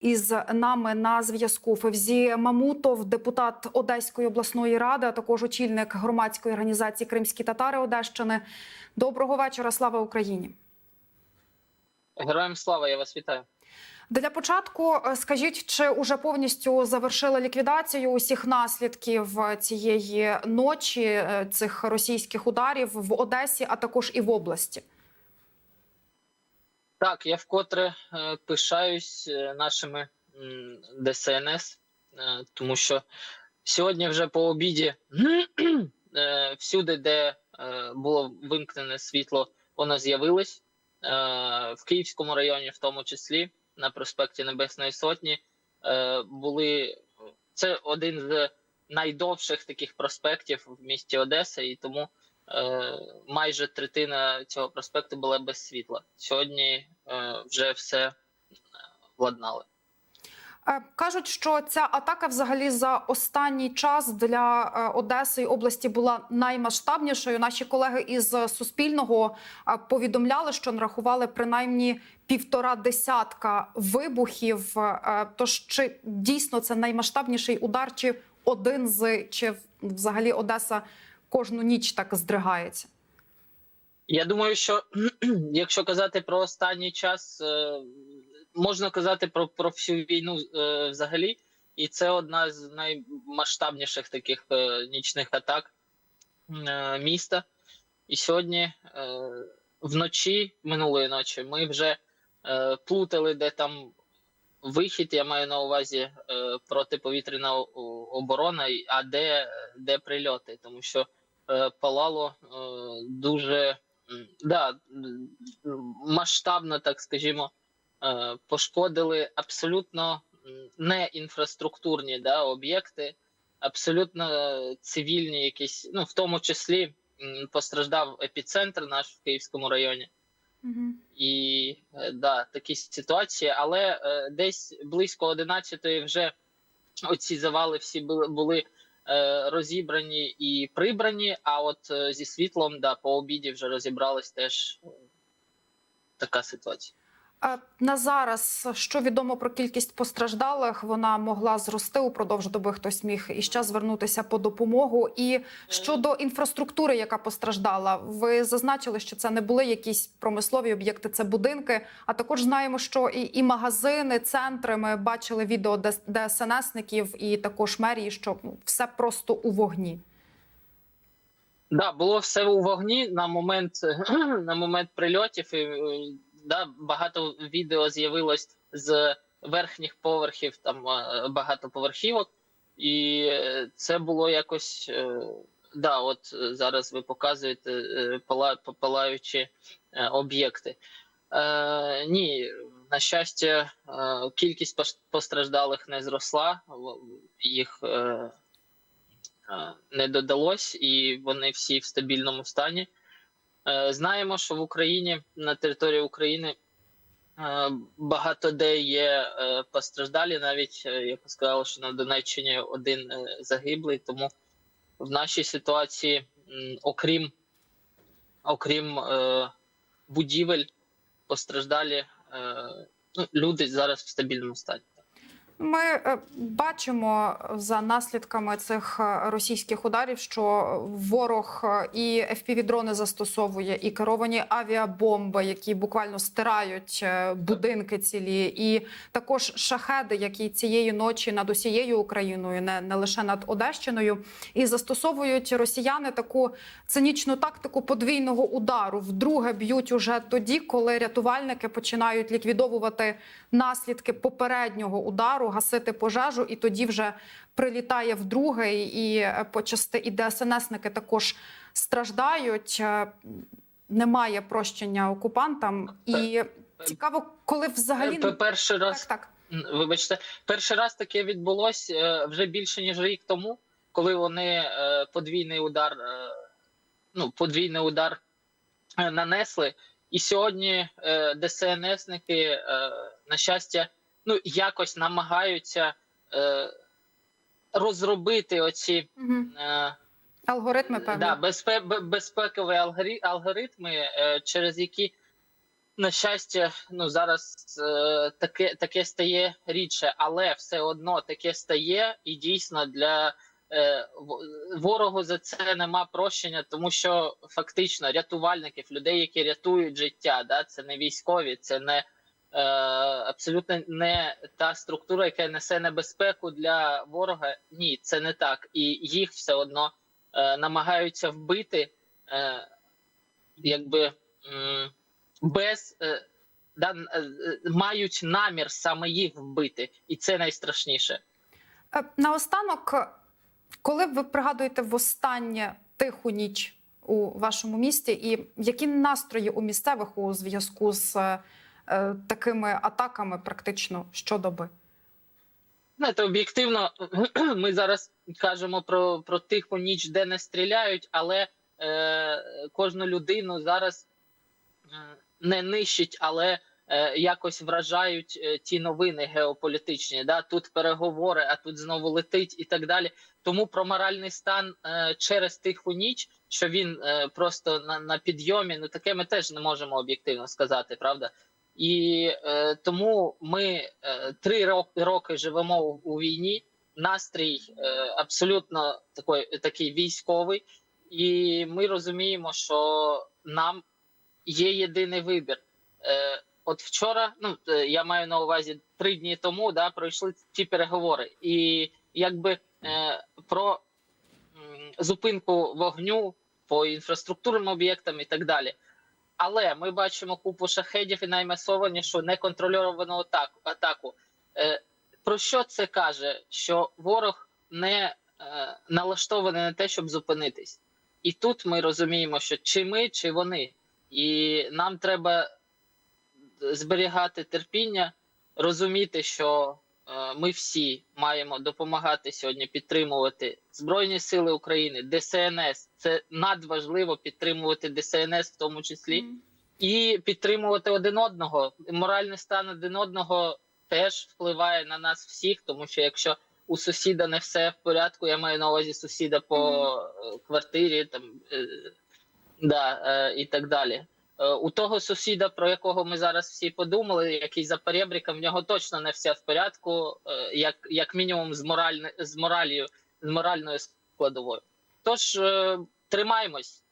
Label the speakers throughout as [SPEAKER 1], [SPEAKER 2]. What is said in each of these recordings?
[SPEAKER 1] Із нами на зв'язку Февзі Мамутов, депутат Одеської обласної ради, а також очільник громадської організації Кримські татари Одещини. Доброго вечора. Слава Україні.
[SPEAKER 2] Героям слава, я вас вітаю.
[SPEAKER 1] Для початку е, скажіть, чи уже повністю завершили ліквідацію усіх наслідків цієї ночі е, цих російських ударів в Одесі, а також і в області?
[SPEAKER 2] Так, я вкотре е, пишаюсь е, нашими ДСНС, е, тому що сьогодні вже по обіді всюди, де було вимкнене світло, воно з'явилось. В Київському районі, в тому числі, на проспекті Небесної Сотні, були це один з найдовших таких проспектів в місті Одеса, і тому майже третина цього проспекту була без світла. Сьогодні е, вже все е, владнали.
[SPEAKER 1] Е, Кажуть, що ця атака взагалі за останній час для е, Одеси і області була наймасштабнішою. Наші колеги із Суспільного е, повідомляли, що нарахували принаймні півтора десятка вибухів. Е, Тож чи дійсно це наймасштабніший удар, чи один з чи взагалі Одеса кожну ніч так здригається?
[SPEAKER 2] Я думаю, що якщо казати про останній час, е, можна казати про, про всю війну е, взагалі, і це одна з наймасштабніших таких е, нічних атак міста. І сьогодні вночі, минулої ночі, ми вже плутали, де там вихід, я маю на увазі протиповітряна оборона, а де, де прильоти, тому що палало е, дуже да, масштабно, так скажімо, е, пошкодили абсолютно не інфраструктурні да, об'єкти, абсолютно е, цивільні якісь, ну в тому числі постраждав епіцентр наш в Київському районі. І е, да, такі ситуації, але е, десь близько 11 вже оці завали всі були, були е, розібрані і прибрані. А от е, зі світлом, да, по обіді вже розібралась теж е, така ситуація.
[SPEAKER 1] На зараз що відомо про кількість постраждалих, вона могла зрости упродовж доби. Хтось міг іще звернутися по допомогу. І щодо інфраструктури, яка постраждала, ви зазначили, що це не були якісь промислові об'єкти, це будинки. А також знаємо, що і, і магазини, центри. Ми бачили відео ДСНСників і також мерії, що ну, все просто у вогні.
[SPEAKER 2] Да, було все у вогні на момент на момент прильотів. І, е, да, багато відео з'явилось з верхніх поверхів, там е, багатоповерхівок, і е, це було якось. е, Да, от е, зараз ви показуєте пала, палаючі об'єкти. Е, ні, на щастя, кількість пос- постраждалих не зросла, їх не додалось, і вони всі в стабільному стані. Е, Знаємо, що в Україні на території України е, багато де є е, постраждалі. Навіть я б сказав, що на Донеччині один загиблий. Тому в нашій ситуації, окрім окрім будівель, постраждалі ну, люди зараз в стабільному стані.
[SPEAKER 1] Ми е, бачимо за наслідками цих е, російських ударів, що ворог е, і FPV-дрони застосовує, і керовані авіабомби, які буквально стирають е, будинки цілі, і також шахеди, які цієї ночі над усією Україною, не, не лише над Одещиною, і застосовують росіяни таку цинічну тактику подвійного удару. Вдруге б'ють уже тоді, коли рятувальники починають ліквідовувати наслідки попереднього удару, гасити пожежу, і тоді вже прилітає вдруге, і е, почасти і ДСНСники також страждають. Е, Немає прощення окупантам, і цікаво, коли взагалі
[SPEAKER 2] Перший раз
[SPEAKER 1] так, так.
[SPEAKER 2] Вибачте, перший раз таке відбулось е, вже більше ніж рік тому, коли вони подвійний удар, ну подвійний удар нанесли. І сьогодні ДСНСники, на щастя, ну якось намагаються е, розробити оці е,
[SPEAKER 1] Алгоритми певні.
[SPEAKER 2] да, безпе, безпекові алгорі- алгоритми, е, через які на щастя, ну зараз е, таке, таке стає рідше, але все одно таке стає, і дійсно для е, ворогу за це нема прощення, тому що фактично рятувальників, людей, які рятують життя, да, це не військові, це не абсолютно не та структура, яка несе небезпеку для ворога. Ні, це не так, і їх все одно е, намагаються вбити, е, якби. без е, да, е, е, мають намір саме їх вбити, і це найстрашніше.
[SPEAKER 1] Е, Наостанок, е, коли ви пригадуєте востаннє тиху ніч у вашому місті, і які настрої у місцевих у зв'язку з е, е, такими атаками практично щодоби?
[SPEAKER 2] Знаєте, об'єктивно, ми зараз кажемо про, про тиху ніч, де не стріляють, але е, кожну людину зараз е, не нищить, але е, якось вражають е, ті новини геополітичні. Да? Тут переговори, а тут знову летить і так далі. Тому про моральний стан е, через тиху ніч, що він е, просто на, на підйомі, ну таке ми теж не можемо об'єктивно сказати, правда? І е, тому ми е, три ро- роки живемо у, війні. Настрій е, абсолютно такий, такий військовий, і ми розуміємо, що нам є єдиний вибір. Е, от вчора, ну е, я маю на увазі три дні тому, да, пройшли ті переговори, і якби е, про зупинку вогню по інфраструктурним об'єктам і так далі. Але ми бачимо купу шахедів і наймасованішу неконтрольовану атаку. Е, про що це каже? Що ворог не е, налаштований на те, щоб зупинитись. І тут ми розуміємо, що чи ми, чи вони. І нам треба зберігати терпіння, розуміти, що ми всі маємо допомагати сьогодні підтримувати Збройні Сили України, ДСНС. Це надважливо підтримувати ДСНС в тому числі, і підтримувати один одного. Моральний стан один одного теж впливає на нас всіх, тому що якщо у сусіда не все в порядку, я маю на увазі сусіда по е, квартирі, там е, да, е, і так далі. Е, У того сусіда, про якого ми зараз всі подумали, який за перебріком, в нього точно не все в порядку, е, як, як мінімум з моральне, з моралію, з моральною складовою. Тож е, тримаємось,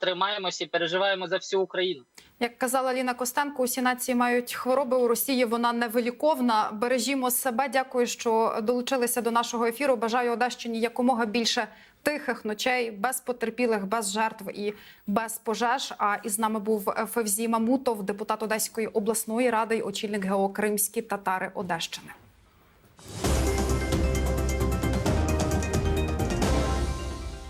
[SPEAKER 2] тримаємось і переживаємо за всю Україну.
[SPEAKER 1] Як казала Ліна Костенко, усі нації мають хвороби у Росії. Вона невиліковна. Бережімо себе. Дякую, що долучилися до нашого ефіру. Бажаю Одещині якомога більше тихих ночей, без потерпілих, без жертв і без пожеж. А із нами був Февзі Мамутов, депутат Одеської обласної ради, і очільник ГО Кримські татари Одещини.